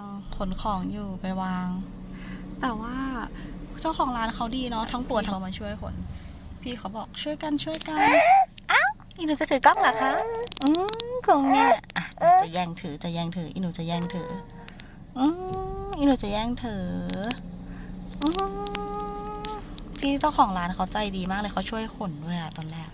งขนของอยู่ไปวาง แต่ว่าเจ้าของร้านเขาดีเนาะทั้งปวดทั้งมาช่วยขนพี่เขาบอกช่วยกันช่วยกันอ้าวอีหนูจะถือกล้องเหรอคะอืมคงเนี่ยอะจะแย่งถือจะแย่งถืออีหนูจะแย่งถืออืมอีหนูจะแย่งถืออืมพี่เจ้าของร้านเขาใจดีมากเลยเขาช่วยขนด้วยอะตอนแรก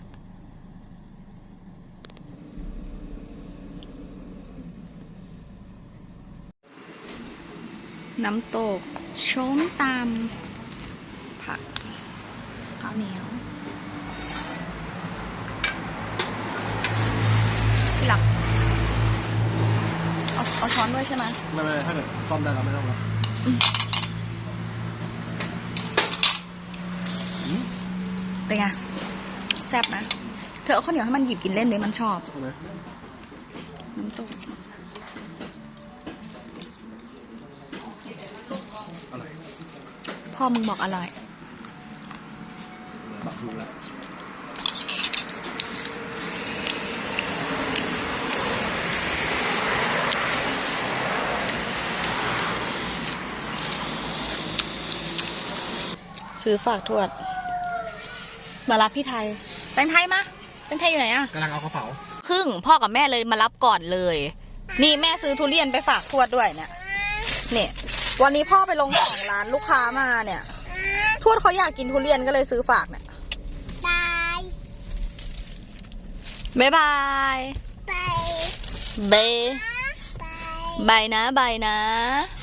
น้ำตกชมตำผักข้าวเหนียวที่หลักเอาเอาช้อนด้วยใช่ไหมไม่ไม่ถ้าเกิดซ่อมได้เราไม่ต้องแล้วอืมอืมเป็นไงแซ่บนะ เธอเอาข้าวเหนียวให้มันหยิบกินเล่นเลยมันชอบ ใช่ไหม น้ำตก อมึงบอกอร่อย บักดูแล้วซื้อฝากทวด มารับพี่ไทย แตงไทยมา แตงไทยอยู่ไหนอะกำลังเอากระเป๋า ครึ่งพ่อกับแม่เลยมารับก่อนเลย นี่แม่ซื้อทุเรียนไปฝากทวดด้วยเนี่ย เนี่ย วันนี้พ่อไปลงของร้านลูกค้ามาเนี่ย ทวดเขาอยากกินทุเรียนก็เลยซื้อฝากเนี่ยบายบ๊ายบายบายเบบายบายนะบายนะบ